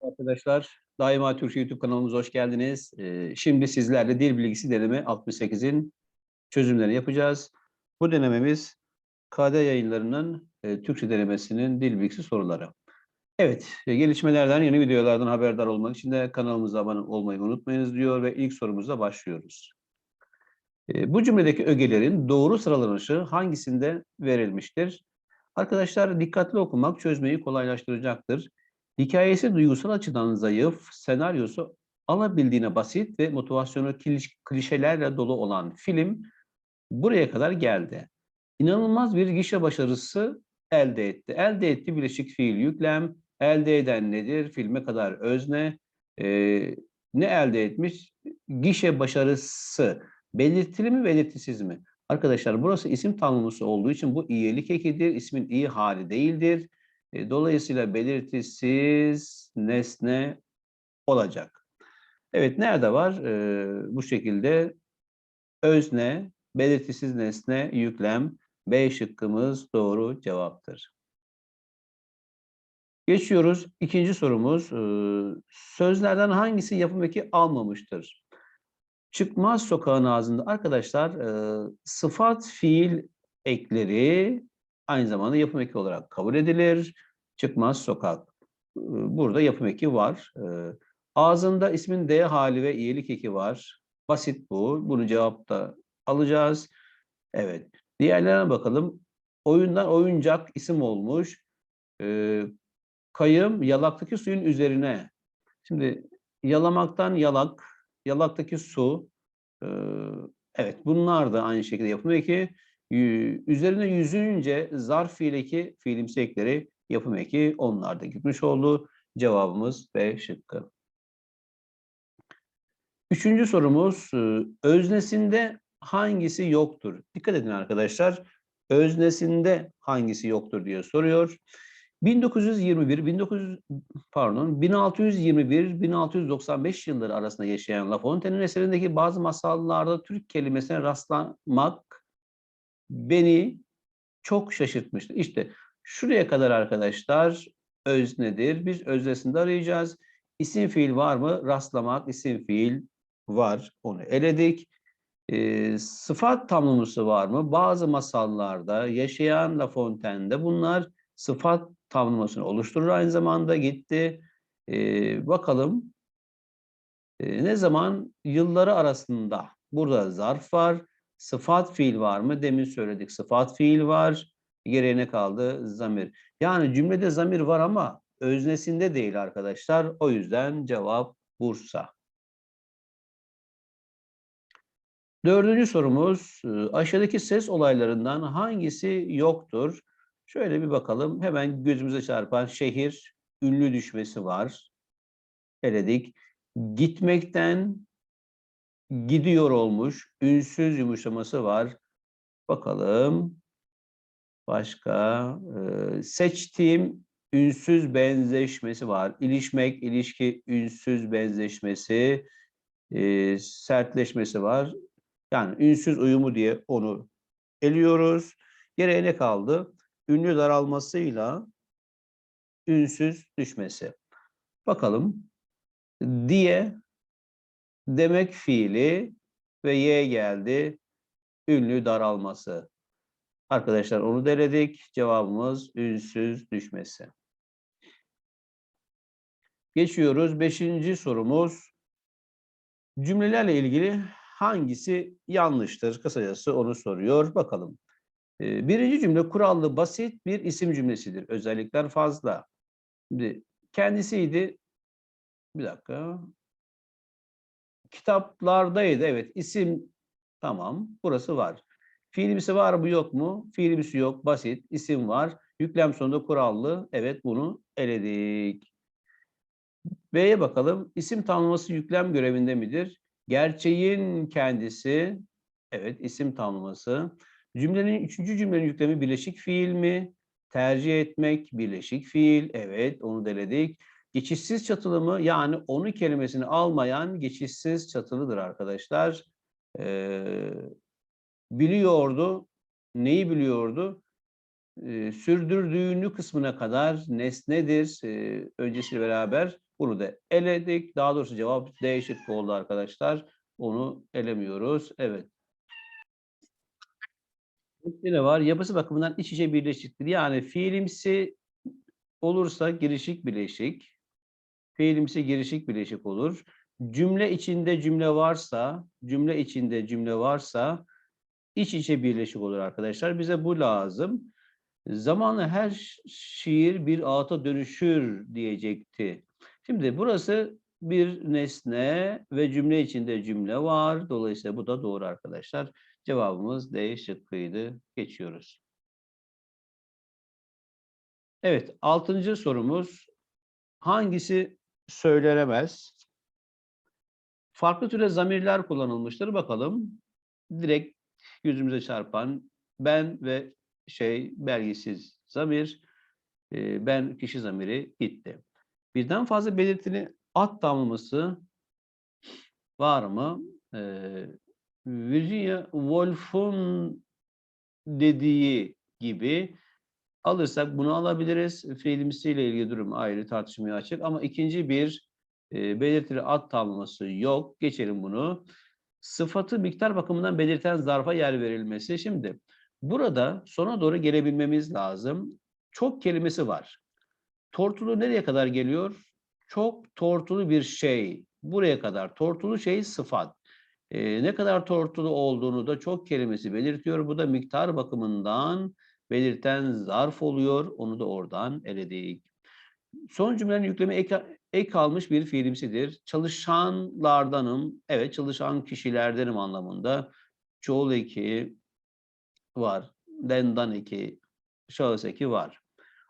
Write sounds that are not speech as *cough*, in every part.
Arkadaşlar, Daima Türkçe YouTube kanalımıza hoş geldiniz. Ee, Şimdi sizlerle dil bilgisi deneme 68'in çözümlerini yapacağız. Bu denememiz KD yayınlarının e, Türkçe denemesinin dil bilgisi soruları. Evet, e, gelişmelerden, yeni videolardan haberdar olmak için de kanalımıza abone olmayı unutmayınız diyor ve ilk sorumuzla başlıyoruz. E, Bu cümledeki ögelerin doğru sıralanışı hangisinde verilmiştir? Arkadaşlar dikkatli okumak çözmeyi kolaylaştıracaktır. Hikayesi duygusal açıdan zayıf, senaryosu alabildiğine basit ve motivasyonu kliş- klişelerle dolu olan film buraya kadar geldi. İnanılmaz bir gişe başarısı elde etti. Elde etti bileşik fiil yüklem. Elde eden nedir? Filme kadar özne. Ee, ne elde etmiş? Gişe başarısı. Belirtili mi belirtisiz mi? Arkadaşlar burası isim tanımlısı olduğu için bu iyilik ekidir. İsmin iyi hali değildir. E, Dolayısıyla belirtisiz nesne olacak. Evet, nerede var? E, bu şekilde özne, belirtisiz nesne, yüklem. B şıkkımız doğru cevaptır. Geçiyoruz. İkinci sorumuz. e, Sözlerden hangisi yapım eki almamıştır? Çıkmaz sokağın ağzında arkadaşlar sıfat fiil ekleri aynı zamanda yapım eki olarak kabul edilir. Çıkmaz sokak. Burada yapım eki var. Ağzında ismin D hali ve iyilik eki var. Basit bu. Bunu cevapta alacağız. Evet. Diğerlerine bakalım. Oyundan oyuncak isim olmuş. Kayım yalaktaki suyun üzerine. Şimdi yalamaktan yalak, yalaktaki su. Evet bunlar da aynı şekilde yapım eki. Üzerine yüzünce zarf fiildeki fiilimsi ekleri yapım eki onlar da gitmiş oldu. Cevabımız B şıkkı. Üçüncü sorumuz e, öznesinde hangisi yoktur? Dikkat edin arkadaşlar. Öznesinde hangisi yoktur diye soruyor. 1921 1900 pardon 1621 1695 yılları arasında yaşayan La Fontaine'in eserindeki bazı masallarda Türk kelimesine rastlamak beni çok şaşırtmıştı. İşte şuraya kadar arkadaşlar öznedir. Biz öznesinde arayacağız. İsim fiil var mı? Rastlamak isim fiil var. Onu eledik. Ee, sıfat tamlaması var mı? Bazı masallarda yaşayan La Fontaine'de bunlar sıfat tamlamasını oluşturur aynı zamanda gitti. Ee, bakalım Ee, ne zaman yılları arasında burada zarf var. Sıfat fiil var mı? Demin söyledik sıfat fiil var. Geriye kaldı? Zamir. Yani cümlede zamir var ama öznesinde değil arkadaşlar. O yüzden cevap Bursa. Dördüncü sorumuz e, aşağıdaki ses olaylarından hangisi yoktur? Şöyle bir bakalım. Hemen gözümüze çarpan şehir ünlü düşmesi var. Eledik. Gitmekten gidiyor olmuş. Ünsüz yumuşaması var. Bakalım. Başka. e, seçtiğim ünsüz benzeşmesi var. İlişmek, ilişki, ünsüz benzeşmesi, e, sertleşmesi var. Yani ünsüz uyumu diye onu eliyoruz. Geriye ne kaldı? Ünlü daralmasıyla ünsüz düşmesi. Bakalım. Diye demek fiili ve y geldi. Ünlü daralması. Arkadaşlar onu deledik. Cevabımız ünsüz düşmesi. Geçiyoruz. Beşinci sorumuz. Cümlelerle ilgili hangisi yanlıştır? Kısacası onu soruyor. Bakalım. Ee, Birinci cümle kurallı basit bir isim cümlesidir. Özellikler fazla. Şimdi kendisiydi. Bir dakika. Kitaplardaydı. Evet isim tamam. Burası var. Fiilimsi var mı yok mu? Fiilimsi yok. Basit. isim var. Yüklem sonunda kurallı. Evet bunu eledik. B'ye bakalım. İsim tanımlaması yüklem görevinde midir? Gerçeğin kendisi. Evet isim tanımlaması. Cümlenin üçüncü cümlenin yüklemi birleşik fiil mi? Tercih etmek birleşik fiil. Evet onu deledik. Geçişsiz çatılı mı? Yani onu kelimesini almayan geçişsiz çatılıdır arkadaşlar. Ee, biliyordu. Neyi biliyordu? e, sürdürdüğünü kısmına kadar nesnedir. E, öncesiyle beraber bunu da eledik. Daha doğrusu cevap D şıkkı oldu arkadaşlar. Onu elemiyoruz. Evet. Ne var? Yapısı bakımından iç içe birleşiktir. Yani fiilimsi olursa girişik bileşik. Fiilimsi girişik bileşik olur. Cümle içinde cümle varsa, cümle içinde cümle varsa iç içe birleşik olur arkadaşlar. Bize bu lazım. Zamanla her şiir bir ağıta dönüşür diyecekti. Şimdi burası bir nesne ve cümle içinde cümle var. Dolayısıyla bu da doğru arkadaşlar. Cevabımız D şıkkıydı. Geçiyoruz. Evet, altıncı sorumuz. Hangisi söylenemez? Farklı türde zamirler kullanılmıştır. Bakalım. Direkt yüzümüze çarpan ben ve şey belgisiz zamir, e, ben kişi zamiri gitti. Birden fazla belirtili at damlaması var mı? E, Virginia Woolf'un dediği gibi alırsak bunu alabiliriz. Fiilimsiyle ilgili durum ayrı tartışmaya açık ama ikinci bir e, belirtili at tamlaması yok. Geçelim bunu. Sıfatı miktar bakımından belirten zarfa yer verilmesi. Şimdi burada sona doğru gelebilmemiz lazım. Çok kelimesi var. Tortulu nereye kadar geliyor? Çok tortulu bir şey. Buraya kadar. Tortulu şey sıfat. Ee, ne kadar tortulu olduğunu da çok kelimesi belirtiyor. Bu da miktar bakımından belirten zarf oluyor. Onu da oradan eledik. Son cümlenin yükleme ek, ek almış bir fiilimsidir. Çalışanlardanım, evet çalışan kişilerdenim anlamında. Çoğul eki var, dendan eki, şahıs eki var.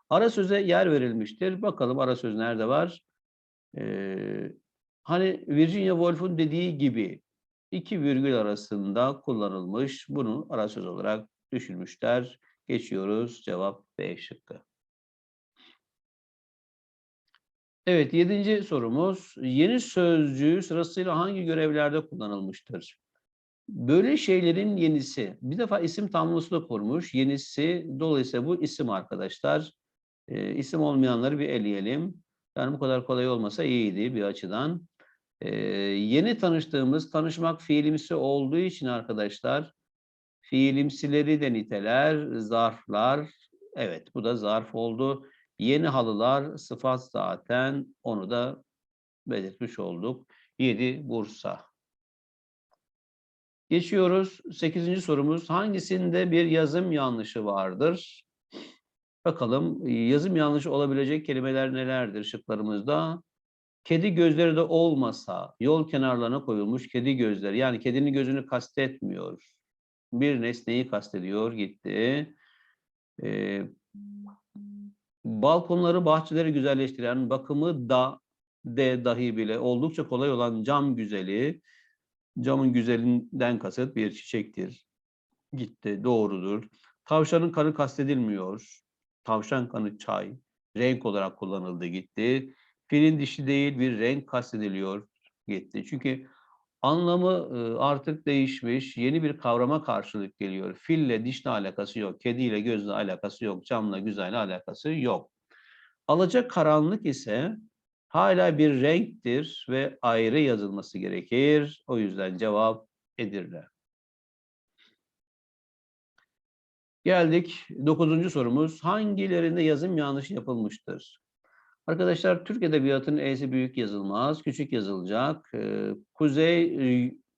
Ara söze yer verilmiştir. Bakalım ara söz nerede var? Ee, hani Virginia Woolf'un dediği gibi iki virgül arasında kullanılmış. Bunu ara söz olarak düşünmüşler. Geçiyoruz. Cevap B şıkkı. Evet, yedinci sorumuz. Yeni sözcüğü sırasıyla hangi görevlerde kullanılmıştır? Böyle şeylerin yenisi. Bir defa isim tamlaması da kurmuş. Yenisi, dolayısıyla bu isim arkadaşlar. E, isim olmayanları bir eleyelim. Yani bu kadar kolay olmasa iyiydi bir açıdan. E, yeni tanıştığımız, tanışmak fiilimsi olduğu için arkadaşlar, fiilimsileri de niteler, zarflar. Evet, bu da zarf oldu. Yeni halılar sıfat zaten onu da belirtmiş olduk. 7 Bursa. Geçiyoruz. 8. sorumuz. Hangisinde bir yazım yanlışı vardır? Bakalım yazım yanlışı olabilecek kelimeler nelerdir şıklarımızda? Kedi gözleri de olmasa yol kenarlarına koyulmuş kedi gözleri. Yani kedinin gözünü kastetmiyor. Bir nesneyi kastediyor gitti. Ee, balkonları, bahçeleri güzelleştiren, bakımı da de dahi bile oldukça kolay olan cam güzeli, camın güzelinden kasıt bir çiçektir. Gitti, doğrudur. Tavşanın kanı kastedilmiyor. Tavşan kanı çay, renk olarak kullanıldı gitti. Filin dişi değil bir renk kastediliyor gitti. Çünkü anlamı artık değişmiş, yeni bir kavrama karşılık geliyor. Fille dişle alakası yok, kediyle gözle alakası yok, camla güzelle alakası yok. Alacak karanlık ise hala bir renktir ve ayrı yazılması gerekir. O yüzden cevap Edirne. Geldik dokuzuncu sorumuz. Hangilerinde yazım yanlış yapılmıştır? Arkadaşlar Türk Edebiyatı'nın E'si büyük yazılmaz, küçük yazılacak. Kuzey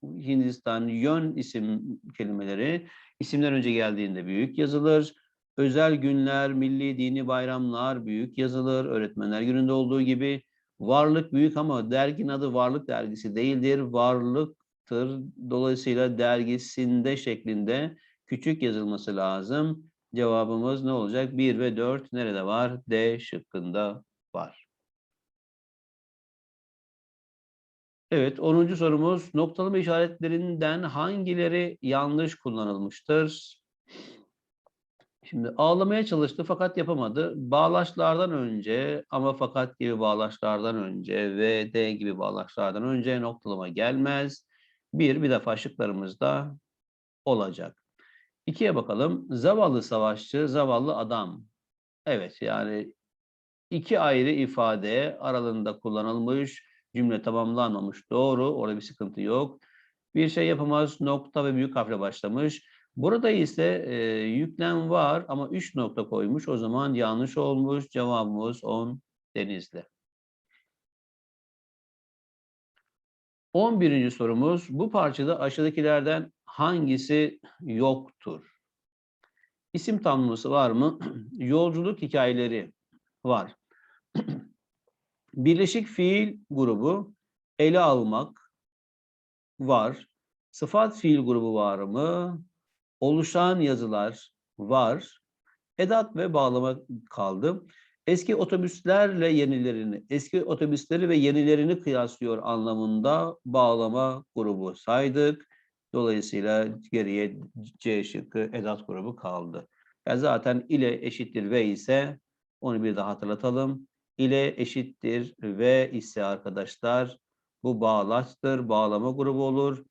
Hindistan, yön isim kelimeleri isimden önce geldiğinde büyük yazılır. Özel günler, milli dini bayramlar büyük yazılır. Öğretmenler gününde olduğu gibi varlık büyük ama derginin adı varlık dergisi değildir. Varlıktır. Dolayısıyla dergisinde şeklinde küçük yazılması lazım. Cevabımız ne olacak? 1 ve 4 nerede var? D şıkkında var. Evet, 10. sorumuz noktalama işaretlerinden hangileri yanlış kullanılmıştır? Şimdi ağlamaya çalıştı fakat yapamadı. Bağlaçlardan önce ama fakat gibi bağlaçlardan önce ve D gibi bağlaçlardan önce noktalama gelmez. Bir, bir defa şıklarımızda olacak. İkiye bakalım. Zavallı savaşçı, zavallı adam. Evet yani iki ayrı ifade aralığında kullanılmış. Cümle tamamlanmamış. Doğru. Orada bir sıkıntı yok. Bir şey yapamaz. Nokta ve büyük harfle başlamış. Burada ise e, yüklem var ama üç nokta koymuş. O zaman yanlış olmuş. Cevabımız 10 Denizli. 11. sorumuz. Bu parçada aşağıdakilerden hangisi yoktur? İsim tanımlaması var mı? *clears throat* Yolculuk hikayeleri var. *clears throat* Birleşik fiil grubu ele almak var. Sıfat fiil grubu var mı? Oluşan yazılar var. Edat ve bağlama kaldı. Eski otobüslerle yenilerini, eski otobüsleri ve yenilerini kıyaslıyor anlamında bağlama grubu saydık. Dolayısıyla geriye C şıkkı edat grubu kaldı. Ya zaten ile eşittir ve ise onu bir daha hatırlatalım. İle eşittir ve ise arkadaşlar bu bağlaçtır, bağlama grubu olur.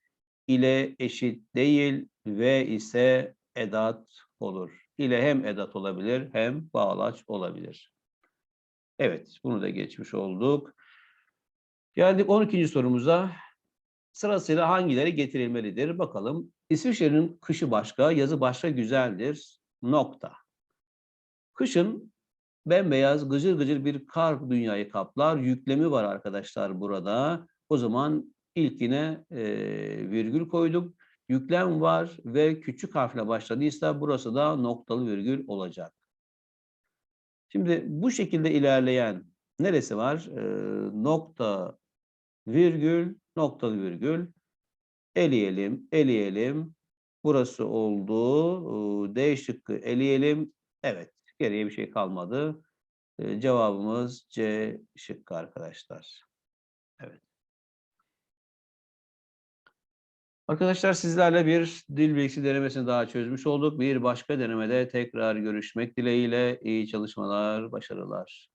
İle eşit değil ve ise edat olur. İle hem edat olabilir hem bağlaç olabilir. Evet, bunu da geçmiş olduk. Geldik 12. sorumuza. Sırasıyla hangileri getirilmelidir? Bakalım. İsviçre'nin kışı başka, yazı başka güzeldir. Nokta. Kışın bembeyaz, gıcır gıcır bir kar dünyayı kaplar. Yüklemi var arkadaşlar burada. O zaman ilkine e, virgül koyduk. Yüklem var ve küçük harfle başladıysa burası da noktalı virgül olacak. Şimdi bu şekilde ilerleyen neresi var? E, nokta, virgül, noktalı virgül. Eleyelim, eleyelim. Burası oldu. D şıkkı eleyelim. Evet, geriye bir şey kalmadı. E, cevabımız C şıkkı arkadaşlar. Evet. Arkadaşlar sizlerle bir dil bilgisi denemesini daha çözmüş olduk. Bir başka denemede tekrar görüşmek dileğiyle iyi çalışmalar, başarılar.